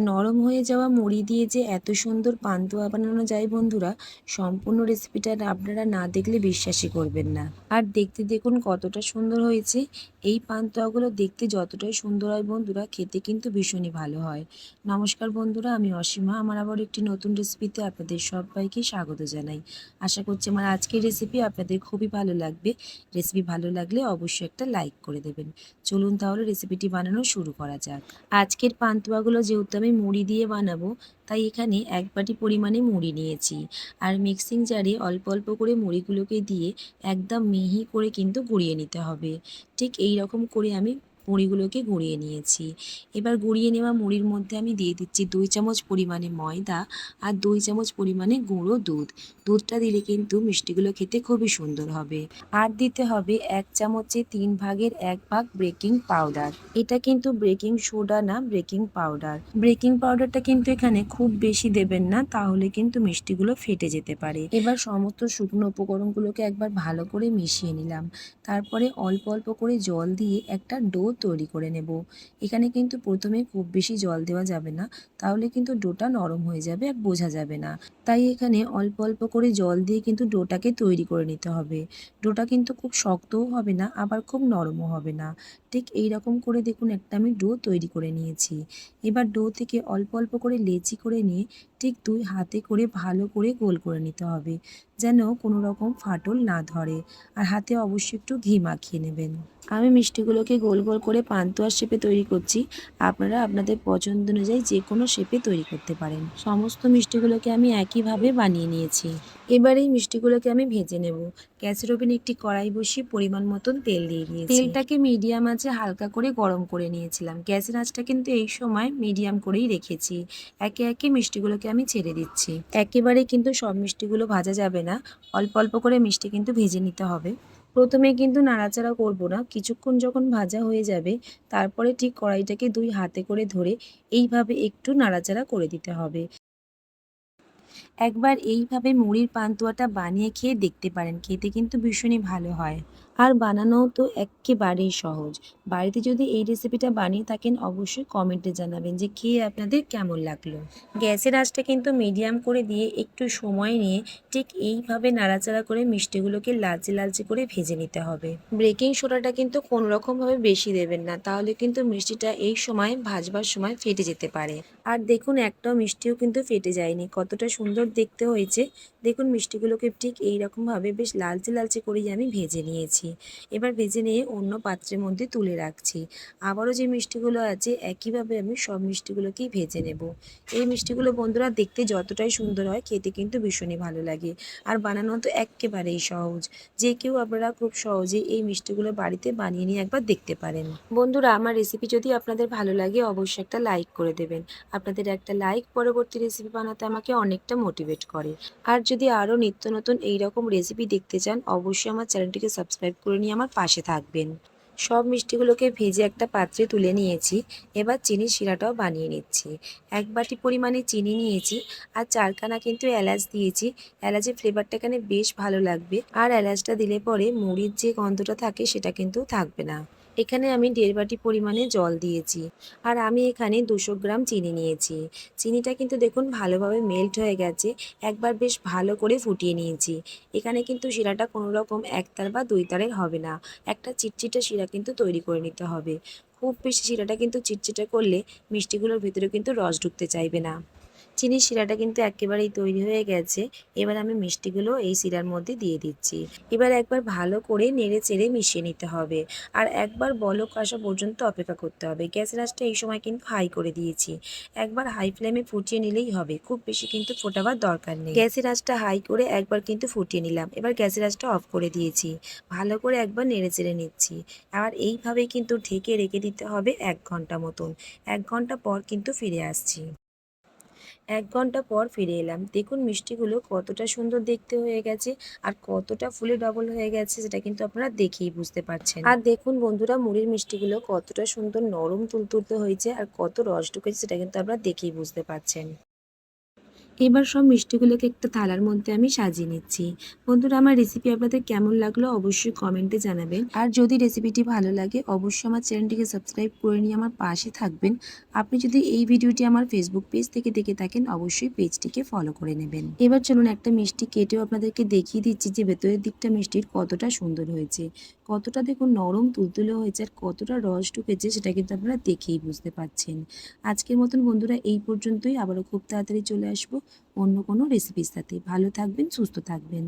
নরম হয়ে যাওয়া মুড়ি দিয়ে যে এত সুন্দর পান্তুয়া বানানো যায় বন্ধুরা, সম্পূর্ণ রেসিপিটা আপনারা না দেখলে বিশ্বাসই করবেন না। আর দেখতে দেখুন কতটা সুন্দর হয়েছে। এই পান্তুয়াগুলো দেখতে যতটাই সুন্দর হয় বন্ধুরা, খেতে কিন্তু ভীষণই ভালো হয়। নমস্কার বন্ধুরা, আমি অসীমা। আমার আবার একটি নতুন রেসিপিতে আপনাদের সবাইকে স্বাগত জানাই। আশা করছি আমার আজকের রেসিপি আপনাদের খুবই ভালো লাগবে। রেসিপি ভালো লাগলে অবশ্যই একটা লাইক করে দেবেন। চলুন তাহলে রেসিপিটি বানানো শুরু করা যাক। আজকের পান্তুয়াগুলো যেহেতু আমি মুড়ি দিয়ে বানাবো, তাই এখানে এক বাটি পরিমাণে মুড়ি নিয়েছি। আর মিক্সিং জারে অল্প অল্প করে মুড়িগুলোকে দিয়ে একদম মিহি করে কিন্তু গুঁড়িয়ে নিতে হবে। ঠিক এই রকম করে আমি মুড়িগুলোকে গুঁড়িয়ে নিয়েছি। এবার গুঁড়িয়ে নেওয়া মুড়ির মধ্যে আমি দিয়ে দিচ্ছি দুই চামচ পরিমাণে ময়দা আর দুই চামচ পরিমাণে গুঁড়ো দুধ। দুধটা দিলে কিন্তু মিষ্টিগুলো খেতে খুবই সুন্দর হবে। আর দিতে হবে এক চামচে তিন ভাগের এক ভাগ বেকিং পাউডার। এটা কিন্তু বেকিং সোডা না, বেকিং পাউডার। বেকিং পাউডারটা কিন্তু এখানে খুব বেশি দেবেন না, তাহলে কিন্তু মিষ্টিগুলো ফেটে যেতে পারে। এবার সমস্ত শুকনো উপকরণগুলোকে একবার ভালো করে মিশিয়ে নিলাম। তারপরে অল্প অল্প করে জল দিয়ে একটা ডো তৈরি করে নেব। এখানে কিন্তু প্রথমে খুব বেশি জল দেওয়া যাবে না, তাহলে কিন্তু ডোটা নরম হয়ে যাবে আর বোঝা যাবে না। তাই এখানে অল্প অল্প করে জল দিয়ে কিন্তু ডোটাকে তৈরি করে নিতে হবে। ডোটা কিন্তু খুব শক্তও হবে না, আবার খুব নরমও হবে না। ঠিক এই রকম করে দেখুন একটা আমি ডো তৈরি করে নিয়েছি। এবার ডো থেকে অল্প অল্প করে লেচি করে নিয়ে ঠিক দুই হাতে করে ভালো করে গোল করে নিতে হবে, যেন কোনো রকম ফাটল না ধরে। আর হাতে অবশ্যই একটু ঘি মাখিয়ে নেবেন। আমি মিষ্টিগুলোকে গোল গোল করে পান্তুয়ার শেপে তৈরি করছি। আপনারা আপনাদের পছন্দ অনুযায়ী যে কোনো শেপে তৈরি করতে পারেন। সমস্ত মিষ্টিগুলোকে আমি একইভাবে বানিয়ে নিয়েছি। এবার এই মিষ্টিগুলোকে আমি ভেজে নেব। গ্যাসের ওভেনে একটি কড়াই বসিয়ে পরিমাণ মতন তেল দিয়ে দিয়েছি। তেলটাকে মিডিয়াম আঁচে হালকা করে গরম করে নিয়েছিলাম। গ্যাসের আঁচটা কিন্তু এই সময় মিডিয়াম করেই রেখেছি। একে একে মিষ্টিগুলোকে আমি ছেড়ে দিচ্ছি। একেবারে কিন্তু সব মিষ্টিগুলো ভাজা যাবে না। অল্প অল্প করে মিষ্টি কিন্তু ভেজে নিতে হবে। প্রথমে কিন্তু নাড়াচাড়া করব না। কিছুক্ষণ যখন ভাজা হয়ে যাবে, তারপরে ঠিক কড়াইটাকে দুই হাতে করে ধরে এইভাবে একটু নাড়াচাড়া করে দিতে হবে। একবার এইভাবে মুড়ির পান্তুয়াটা বানিয়ে খেয়ে দেখতে পারেন। খেতে কিন্তু ভীষণই ভালো হয়। আর বানানোও তো একেবারেই সহজ। বাড়িতে যদি এই রেসিপিটা বানিয়ে থাকেন, অবশ্যই কমেন্টে জানাবেন যে খেয়ে আপনাদের কেমন লাগল। গ্যাসের আঁচটা কিন্তু মিডিয়াম করে দিয়ে একটু সময় নিয়ে ঠিক এইভাবে নাড়াচাড়া করে মিষ্টিগুলোকে লালচে লালচে করে ভেজে নিতে হবে। বেকিং সোডাটা কিন্তু কোনো রকমভাবে বেশি দেবেন না, তাহলে কিন্তু মিষ্টিটা এই সময় ভাজবার সময় ফেটে যেতে পারে। আর দেখুন, একটাও মিষ্টিও কিন্তু ফেটে যায়নি, কতটা সুন্দর দেখতে হয়েছে। দেখুন, মিষ্টিগুলোকে ঠিক এইরকমভাবে বেশ লালচে লালচে করেই আমি ভেজে নিয়েছি। এবার ভেজে নিয়ে অন্য পাত্রের মধ্যে তুলে রাখছি। আবারও যে মিষ্টিগুলো আছে, একইভাবে আমি সব মিষ্টিগুলোকেই ভেজে নেব। এই মিষ্টিগুলো বন্ধুরা দেখতে যতটাই সুন্দর হয়, খেতে কিন্তু ভীষণই ভালো লাগে। আর বানানো তো একেবারেই সহজ। যে কেউ আপনারা খুব সহজে এই মিষ্টিগুলো বাড়িতে বানিয়ে নিয়ে একবার দেখতে পারেন। বন্ধুরা, আমার রেসিপি যদি আপনাদের ভালো লাগে, অবশ্যই একটা লাইক করে দেবেন। আপনাদের একটা লাইক পরবর্তী রেসিপি বানাতে আমাকে অনেকটা মোটিভেট করে। আর যদি আরও নিত্য নতুন এইরকম রেসিপি দেখতে চান, অবশ্যই আমার চ্যানেলটিকে সাবস্ক্রাইব করে নিয়ে আমার পাশে থাকবেন। সব মিষ্টিগুলোকে ভেজে একটা পাত্রে তুলে নিয়েছি। এবার চিনির শিরাটাও বানিয়ে নিচ্ছি। এক বাটি পরিমাণে চিনি নিয়েছি আর চারখানা কিন্তু এলাচ দিয়েছি। এলাচের ফ্লেভারটা এখানে বেশ ভালো লাগবে। আর এলাচটা দিলে পরে মুড়ির যে গন্ধটা থাকে সেটা কিন্তু থাকবে না। এখানে আমি দেড় বাটি পরিমাণে জল দিয়েছি আর আমি এখানে দুশো গ্রাম চিনি নিয়েছি। চিনিটা কিন্তু দেখুন ভালোভাবে মেল্ট হয়ে গেছে। একবার বেশ ভালো করে ফুটিয়ে নিয়েছি। এখানে কিন্তু শিরাটা কোনো রকম একতার বা দুই তারের হবে না। একটা চিটচিটে শিরা কিন্তু তৈরি করে নিতে হবে। খুব বেশি শিরাটা কিন্তু চিটচিটে করলে মিষ্টিগুলোর ভিতরে কিন্তু রস ঢুকতে চাইবে না। চিনির শিরাটা কিন্তু একেবারেই তৈরি হয়ে গেছে। এবার আমি মিষ্টিগুলো এই শিরার মধ্যে দিয়ে দিচ্ছি। এবার একবার ভালো করে নেড়ে চেড়ে মিশিয়ে নিতে হবে। আর একবার বলক আসা পর্যন্ত অপেক্ষা করতে হবে। গ্যাসের আঁচটা এই সময় কিন্তু হাই করে দিয়েছি। একবার হাই ফ্লেমে ফুটিয়ে নিলেই হবে। খুব বেশি কিন্তু ফোটাবার দরকার নেই। গ্যাসের আঁচটা হাই করে একবার কিন্তু ফুটিয়ে নিলাম। এবার গ্যাসের আঁচটা অফ করে দিয়েছি। ভালো করে একবার নেড়ে চেড়ে নিচ্ছি। আর এইভাবেই কিন্তু ঢেকে রেখে দিতে হবে এক ঘণ্টা মতন। এক ঘণ্টা পর কিন্তু ফিরে আসছি। এক ঘণ্টা পর ফিরে এলাম। দেখুন মিষ্টিগুলো কতটা সুন্দর দেখতে হয়ে গেছে আর কতটা ফুলে ডবল হয়ে গেছে সেটা কিন্তু আপনারা দেখেই বুঝতে পারছেন। আর দেখুন বন্ধুরা, মুড়ির মিষ্টিগুলো কতটা সুন্দর নরম তুলতুলতে হয়েছে আর কত রস ঢুকেছে সেটা কিন্তু আপনারা দেখেই বুঝতে পারছেন। এবার সব মিষ্টিগুলোকে একটা থালার মধ্যে আমি সাজিয়ে নিচ্ছি। বন্ধুরা, আমার রেসিপি আপনাদের কেমন লাগল অবশ্যই কমেন্টে জানাবেন। আর যদি রেসিপিটি ভালো লাগে, অবশ্যই আমার চ্যানেলটিকে সাবস্ক্রাইব করে নিয়ে আমার পাশে থাকবেন। আপনি যদি এই ভিডিওটি আমার ফেসবুক পেজ থেকে দেখে থাকেন, অবশ্যই পেজটিকে ফলো করে নেবেন। এবার চলুন একটা মিষ্টি কেটেও আপনাদেরকে দেখিয়ে দিচ্ছি যে ভেতরের দিকটা মিষ্টির কতটা সুন্দর হয়েছে। কতটা দেখুন নরম তুলতুলে হয়েছে আর কতটা রস ঢুকেছে সেটা কিন্তু আপনারা দেখেই বুঝতে পারছেন। আজকের মতন বন্ধুরা এই পর্যন্তই। আবারও খুব তাড়াতাড়ি চলে আসব অন্য কোনো রেসিপির সাথে। ভালো থাকবেন, সুস্থ থাকবেন।